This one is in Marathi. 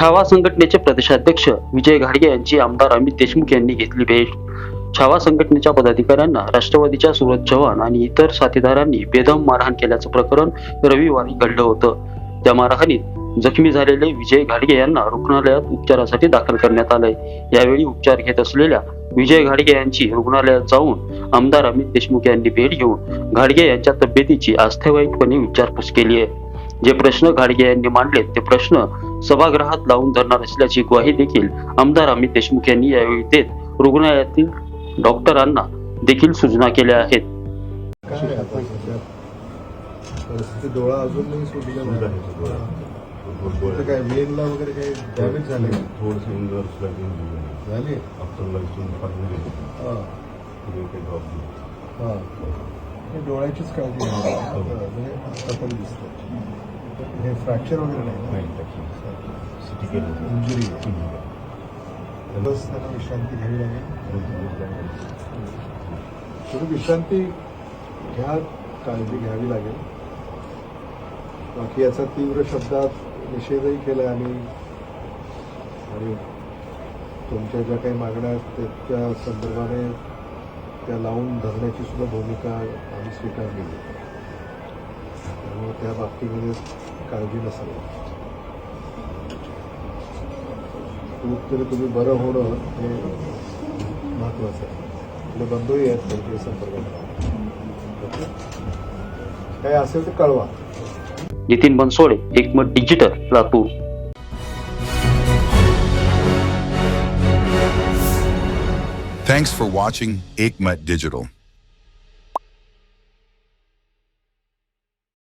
छावा संघटनेचे प्रदेशाध्यक्ष विजय घाडगे यांची आमदार अमित देशमुख यांनी घेतली भेट. छावा संघटनेच्या पदाधिकाऱ्यांना राष्ट्रवादीच्या सुरज चव्हाण आणि इतर साथीदारांनी बेदम मारहाण केल्याचं प्रकरण रविवारी घडलं होतं. त्या मारहाणीत जखमी झालेले विजय घाडगे यांना रुग्णालयात उपचारासाठी दाखल करण्यात आलंय. यावेळी उपचार घेत असलेल्या विजय घाडगे यांची रुग्णालयात जाऊन आमदार अमित देशमुख यांनी भेट घेऊन घाडगे यांच्या तब्येतीची आस्थेवाईकपणे विचारपूस केली आहे. जे प्रश्न घाडगे यांनी मांडले ते प्रश्न सभागृहात लावून धरणार असल्याची ग्वाही देखील आमदार अमित देशमुख यांनी यावेळी देत रुग्णालयातील डॉक्टरांना देखील सूचना केल्या आहेत. डोळा काय वेनला वगैरे काही डॅमेज झाले? थोडंसं इंग्लर्स लागून झाले. हा. काही ड्रॉप हा. हे डोळ्याचीच काळजी लागते. म्हणजे आता पण दिसतं हे फ्रॅक्चर वगैरे नाही. केलं इंजुरी बस त्यांना विश्रांती घ्यावी लागेल. थोडी विश्रांती घ्या काळजी घ्यावी लागेल. बाकी याचा तीव्र शब्दात निषेधही केला आणि आणि तुमच्या ज्या काही मागण्या आहेत त्या- संदर्भाने त्या लावून धरण्याची सुद्धा भूमिका आम्ही स्वीकारलेली त्यामुळे त्या बाबतीमध्ये काळजी नसावी. खूप तरी तुम्ही बरं होणं हे महत्वाचं आहे आपले बंधूही आहेत त्यांच्या संपर्कात ओके? काय असेल तर कळवा Nitin Bansode Ekmat digital Latur Thanks for watching Aikmat Digital.